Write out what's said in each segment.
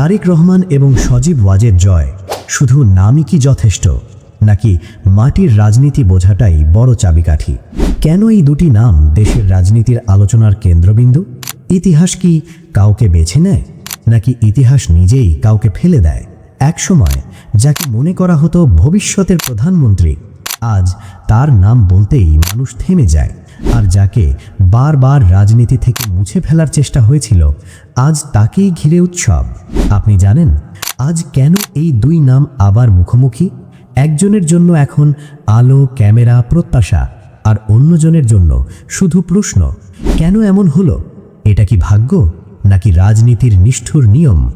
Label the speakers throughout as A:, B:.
A: তারেক রহমান এবং সজীব ওয়াজের জয়। শুধু নামই কি যথেষ্ট? নাকি মাটির রাজনীতি বোঝাটাই বড় চাবিকাঠি? কেন এই দুটি নাম দেশের রাজনীতির আলোচনার কেন্দ্রবিন্দু? ইতিহাস কি কাউকে বেছে নেয়? নাকি ইতিহাস নিজেই কাউকে ফেলে দেয়? একসময় যাকে মনে করা হতো ভবিষ্যতের প্রধানমন্ত্রী আজ তার নাম বলতেই মানুষ থেমে যায়। আর যাকে বারবার রাজনীতি থেকে মুছে ফেলার চেষ্টা হয়েছিল, আজ তাকেই ঘিরে উৎসব। আপনি জানেন, আজ কেন এই দুই নাম আবার মুখোমুখি? একজনের জন্য এখন আলো, ক্যামেরা, প্রত্যাশা, আর অন্যজনের জন্য শুধু প্রশ্ন, কেন এমন হলো? এটা কি ভাগ্য, নাকি রাজনীতির নিষ্ঠুর নিয়ম?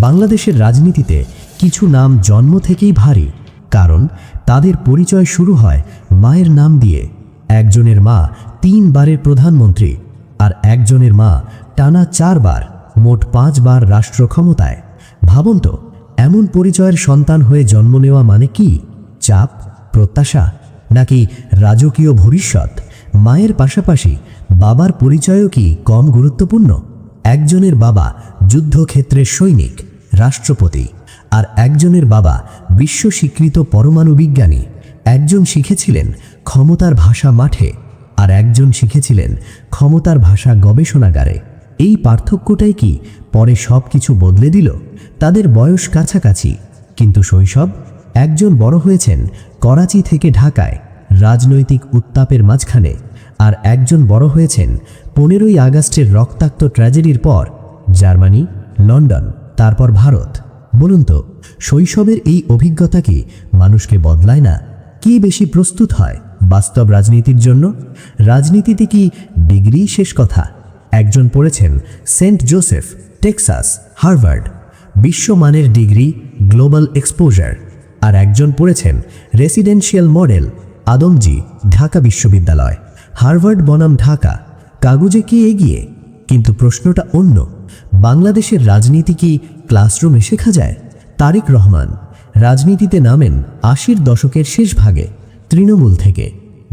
A: বাংলাদেশের রাজনীতিতে কিছু নাম জন্ম থেকেই ভারী। কারণ তাদের পরিচয় শুরু হয় মায়ের নাম দিয়ে। একজনের মা তিনবারের প্রধানমন্ত্রী আর একজনের মা টানা চারবার, মোট পাঁচবার রাষ্ট্র ক্ষমতায়। ভাবুন তো, এমন পরিচয়ের সন্তান হয়ে জন্ম নেওয়া মানে কি? চাপ, প্রত্যাশা, নাকি রাজকীয় ভবিষ্যৎ? মায়ের পাশাপাশি বাবার পরিচয়ও কি কম গুরুত্বপূর্ণ? একজনের বাবা যুদ্ধক্ষেত্রের সৈনিক, রাষ্ট্রপতি। আর একজনের বাবা বিশ্ব স্বীকৃত পরমাণু বিজ্ঞানী। একজন শিখেছিলেন ক্ষমতার ভাষা মাঠে আর একজন শিখেছিলেন ক্ষমতার ভাষা গবেষণাগারে। এই পার্থক্যটাই কি পরে সব কিছু বদলে দিল? তাদের বয়স কাছাকাছি। কিন্তু শৈশব? একজন বড় হয়েছেন করাচি থেকে ঢাকায়, রাজনৈতিক উত্তাপের মাঝখানে। আর একজন বড় হয়েছেন পনেরোই আগস্টের রক্তাক্ত ট্র্যাজেডির পর, জার্মানি, লন্ডন, তারপর ভারত। বলুন তো, শৈশবের এই অভিজ্ঞতা কি মানুষকে বদলায় না? কি বেশি প্রস্তুত হয় বাস্তব রাজনীতির জন্য? রাজনীতিতে কি ডিগ্রি শেষ কথা? একজন পড়েছেন সেন্ট জোসেফ, টেক্সাস, হার্ভার্ড। বিশ্বমানের ডিগ্রি, গ্লোবাল এক্সপোজার। আর একজন পড়েছেন রেসিডেন্সিয়াল মডেল, আদমজি, ঢাকা বিশ্ববিদ্যালয়। হার্ভার্ড বনাম ঢাকা। কাগজে কি এগিয়ে? কিন্তু প্রশ্নটা অন্য। বাংলাদেশের রাজনীতি কি ক্লাসরুমে শেখা যায়? তারেক রহমান, রাজনীতিতে নামেন আশির দশকের শেষ ভাগে, তৃণমূল থেকে।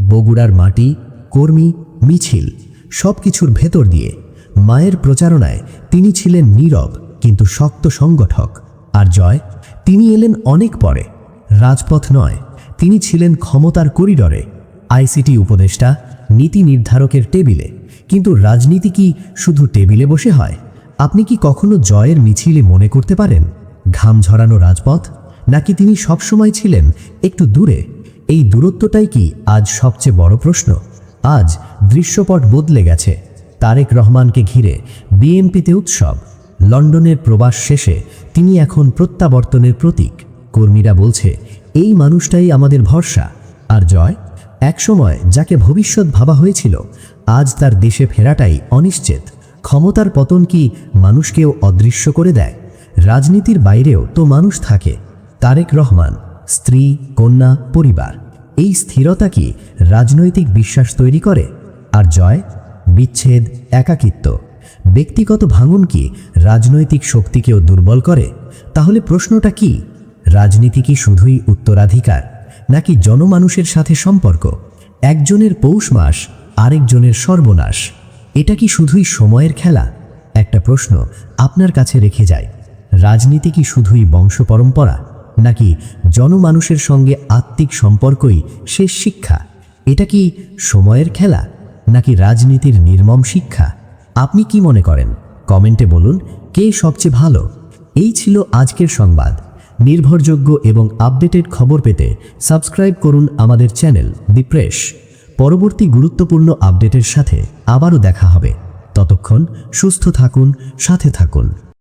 A: বগুড়ার মাটি, কর্মী, মিছিল সব কিছুর ভেতর দিয়ে। মায়ের প্রচারণায় তিনি ছিলেন নীরব কিন্তু শক্ত সংগঠক। আর জয়? তিনি এলেন অনেক পরে। রাজপথ নয়, তিনি ছিলেন ক্ষমতার করিডরে। আইসিটি উপদেষ্টা, নীতি নির্ধারকের টেবিলে। কিন্তু রাজনীতি কি শুধু টেবিলে বসে হয়? আপনি কি কখনো জয়ের মিছিলে মনে করতে পারেন? ঘাম ঝরানো রাজপথ? নাকি তিনি সবসময় ছিলেন একটু দূরে? এই দূরত্বটাই কি আজ সবচেয়ে বড় প্রশ্ন? আজ দৃশ্যপট বদলে গেছে। তারেক রহমানকে ঘিরে বিএমপিতে উৎসব। লন্ডনের প্রবাস শেষে তিনি এখন প্রত্যাবর্তনের প্রতীক। কর্মীরা বলছে, এই মানুষটাই আমাদের ভরসা। আর জয়? একসময় যাকে ভবিষ্যৎ ভাবা হয়েছিল আজ তার দেশে ফেরাটাই অনিশ্চিত। ক্ষমতার পতন কি মানুষকেও অদৃশ্য করে দেয়? রাজনীতির বাইরেও তো মানুষ থাকে। তারেক রহমান, স্ত্রী, কন্যা, পরিবার, এই স্থিরতা কি রাজনৈতিক বিশ্বাস তৈরি করে? আর জয়? বিচ্ছেদ, একাকিত্ব। ব্যক্তিগত ভাঙন কি রাজনৈতিক শক্তিকেও দুর্বল করে? তাহলে প্রশ্নটা কি? রাজনীতি কি শুধুই উত্তরাধিকার, নাকি জনমানুষের সাথে সম্পর্ক? একজনের পৌষ মাস আরেকজনের সর্বনাশ। এটা কি শুধুই সময়ের খেলা? একটা প্রশ্ন আপনার কাছে রেখে যায় রাজনীতি কি শুধুই বংশ পরম্পরা? নাকি জনমানুষের সঙ্গে আত্মিক সম্পর্কই শেষ শিক্ষা? এটা কি সময়ের খেলা? নাকি রাজনীতির নির্মম শিক্ষা? আপনি কি মনে করেন? কমেন্টে বলুন, কে সবচেয়ে ভালো? এই ছিল আজকের সংবাদ। নির্ভরযোগ্য এবং আপডেটেড খবর পেতে সাবস্ক্রাইব করুন আমাদের চ্যানেল দি প্রেস। পরবর্তী গুরুত্বপূর্ণ আপডেটের সাথে আবারও দেখা হবে। ততক্ষণ সুস্থ থাকুন সাথে থাকুন।